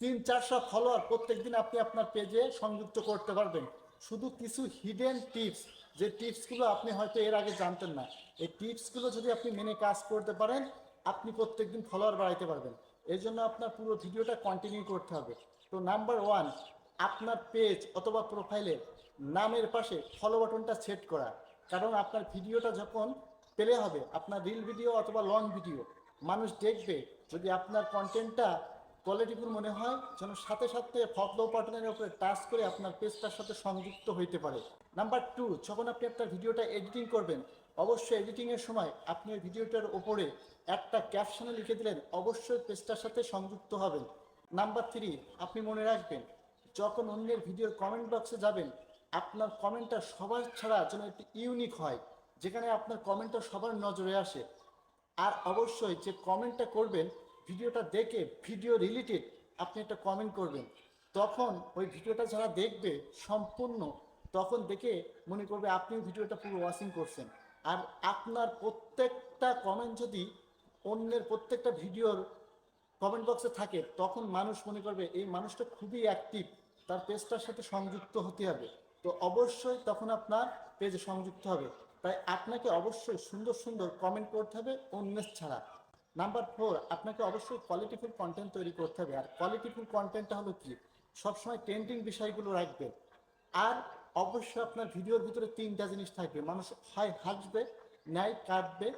তিন চারশো ফলোয়ার প্রত্যেকদিন আপনি আপনার পেজে সংযুক্ত করতে পারবেন। শুধু কিছু হিডেন টিপস যে টিপসগুলো আপনি হয়তো এর আগে জানতেন না, এই টিপসগুলো যদি আপনি মেনে কাজ করতে পারেন, আপনি প্রত্যেক দিন ফলোয়ার বাড়াইতে পারবেন। এই জন্য আপনার পুরো ভিডিওটা কন্টিনিউ করতে হবে। তো নাম্বার ওয়ান আপনার পেজ অথবা প্রোফাইলে নামের পাশে ফলো বাটনটা সেট করা। কারণ আপনার ভিডিওটা যখন পেলে হবে, আপনার রিল ভিডিও অথবা লং ভিডিও মানুষ দেখবে যদি আপনার কন্টেন্টটা কোয়ালিটিফুল মনে হয় যেন সাথে সাথে ফলো বাটনের উপরে টাচ করে আপনার পেজটার সাথে সংযুক্ত হইতে পারে। নাম্বার টু যখন আপনি আপনার ভিডিওটা এডিটিং করবেন, অবশ্যই এডিটিংয়ের সময় আপনি ভিডিওটার উপরে একটা ক্যাপশনে লিখে দিলেন, অবশ্যই পেজটার সাথে সংযুক্ত হবেন। নাম্বার থ্রি আপনি মনে রাখবেন, যখন অন্যের ভিডিওর কমেন্ট বক্সে যাবেন, আপনার কমেন্টটা সবার ছাড়া যেন একটি ইউনিক হয়, যেখানে আপনার কমেন্টটা সবার নজরে আসে। আর অবশ্যই যে কমেন্টটা করবেন ভিডিওটা দেখে ভিডিও রিলেটেড আপনি একটা কমেন্ট করবেন। তখন ওই ভিডিওটা যারা দেখবে সম্পূর্ণ, তখন দেখে মনে করবে আপনি ভিডিওটা পুরো ওয়াচিং করছেন। আর আপনার প্রত্যেকটা কমেন্ট যদি অন্যের প্রত্যেকটা ভিডিওর কমেন্ট বক্সে থাকে, তখন মানুষ মনে করবে, এই মানুষটা খুবই অ্যাক্টিভ তার পেজটার সাথে সংযুক্ত হতে হবে। তো অবশ্যই তখন আপনার পেজে সংযুক্ত হবে। তাই আপনাকে অবশ্যই সুন্দর সুন্দর কমেন্ট করতে হবে অন্যের ছাড়া। নাম্বার ফোর আপনাকে অবশ্যই কোয়ালিটিফুল কন্টেন্ট তৈরি করতে হবে। আর কোয়ালিটিফুল কন্টেন্টটা হলো কি? সবসময় ট্রেন্ডিং বিষয়গুলো রাখবেন। আর অবশ্যই আপনার ভিডিওর ভিতরে তিনটা জিনিস থাকবে। মানুষ হয় হাসবে, ন্যায় কাটবে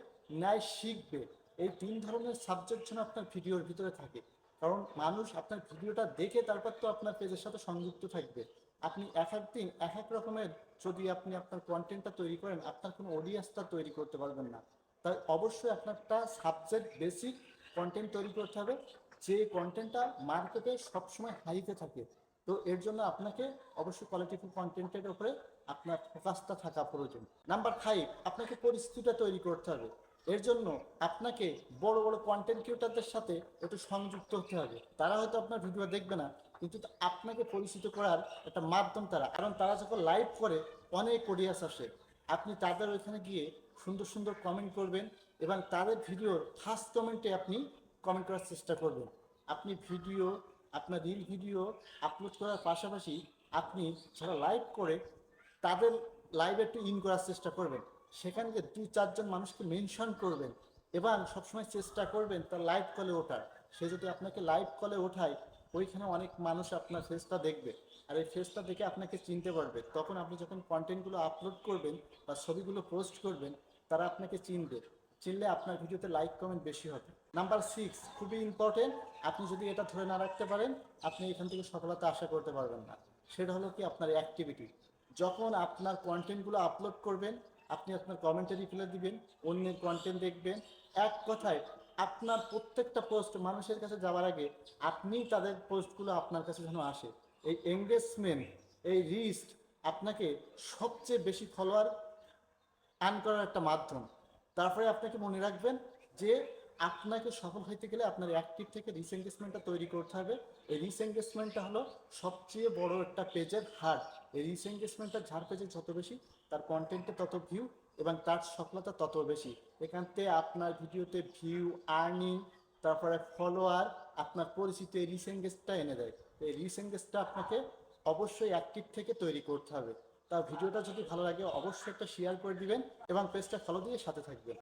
ন্যায় শিখবে। এই তিন ধরনের সাবজেক্ট যেন আপনার ভিডিওর ভিতরে থাকে। কারণ মানুষ আপনার ভিডিওটা দেখে তারপর তো আপনার পেজের সাথে সংযুক্ত থাকবে। আপনি এক এক দিন এক এক রকমের যদি আপনি আপনার কন্টেন্টটা তৈরি করেন, আপনার কোনো অডিয়েন্সটা তৈরি করতে পারবেন না। তাই অবশ্যই আপনার একটা সাবজেক্ট বেসিক কন্টেন্ট তৈরি করতে হবে। যে কন্টেন্টটা মার্কেটে সবসময় হাইতে থাকে, তো এর জন্য আপনাকে অবশ্যই কোয়ালিটিফুল কন্টেন্টের উপরে আপনার ফোকাসটা থাকা প্রয়োজন। নাম্বার ফাইভ আপনাকে পরিস্থিতিটা তৈরি করতে হবে। এর জন্য আপনাকে বড় বড় কন্টেন্ট ক্রিয়েটারদের সাথে একটু সংযুক্ত হতে হবে। তারা হয়তো আপনার ভিডিও দেখবে না, কিন্তু আপনাকে পরিচিত করার একটা মাধ্যম তারা। কারণ তারা যখন লাইভ করে, অনেক অডিয়েন্স আসে। আপনি তাদের ওইখানে গিয়ে সুন্দর সুন্দর কমেন্ট করবেন এবং তাদের ভিডিওর ফার্স্ট কমেন্টে আপনি কমেন্ট করার চেষ্টা করবেন। আপনি ভিডিও আপনার রিল ভিডিও আপলোড করার পাশাপাশি আপনি যারা লাইভ করে, তাদের লাইভে একটু ইন করার চেষ্টা করবেন। সেখানে যে দু চারজন মানুষকে মেনশন করবেন এবং সবসময় চেষ্টা করবেন তার লাইভ কলে ওঠার। সে যদি আপনাকে লাইভ কলে ওঠায়, ওইখানে অনেক মানুষ আপনার ফেসটা দেখবে। আর এই ফেসটা দেখে আপনাকে চিনতে পারবে। তখন আপনি যখন কন্টেন্টগুলো আপলোড করবেন বা ছবিগুলো পোস্ট করবেন তারা আপনাকে চিনবে। চিনলে আপনার ভিডিওতে লাইক কমেন্ট বেশি হবে। নাম্বার সিক্স খুবই ইম্পর্টেন্ট আপনি যদি এটা ধরে না রাখতে পারেন, আপনি এখান থেকে সফলতা আশা করতে পারবেন না। সেটা হলো কি আপনার অ্যাক্টিভিটি যখন আপনার কন্টেন্টগুলো আপলোড করবেন, আপনি আপনার কমেন্টে রিপ্লাই দিবেন, অন্যের কন্টেন্ট দেখবেন। এক কথায়, আপনার প্রত্যেকটা পোস্ট মানুষের কাছে যাওয়ার আগে আপনি তাদের পোস্টগুলো আপনার কাছে যেন আসে। এই এঙ্গেজমেন্ট এই রিস্ট আপনাকে সবচেয়ে বেশি ফলোয়ার আর্ন করার একটা মাধ্যম। তারপরে আপনাকে মনে রাখবেন যে আপনাকে সফল হইতে গেলে আপনার অ্যাক্টিভ থেকে রিস এঙ্গেজমেন্টটা তৈরি করতে হবে। এই রিস এঙ্গেজমেন্টটা হলো সবচেয়ে বড় একটা পেজের হার। এই রিস এঙ্গেজমেন্টটা যার পেজে যত বেশি, তার কন্টেন্টে তত ভিউ এবং তার সফলতা তত বেশি। এখান থেকে আপনার ভিডিওতে ভিউ আর্নিং তারপরে ফলোয়ার আপনার পরিচিত, এই এনে দেয়। এই রিস এঙ্গেজটা আপনাকে অবশ্যই অ্যাক্টিভ থেকে তৈরি করতে হবে। তা ভিডিওটা যদি ভালো লাগে, অবশ্যই একটা শেয়ার করে দিবেন এবং পেজটা ফলো দিয়ে সাথে থাকবেন।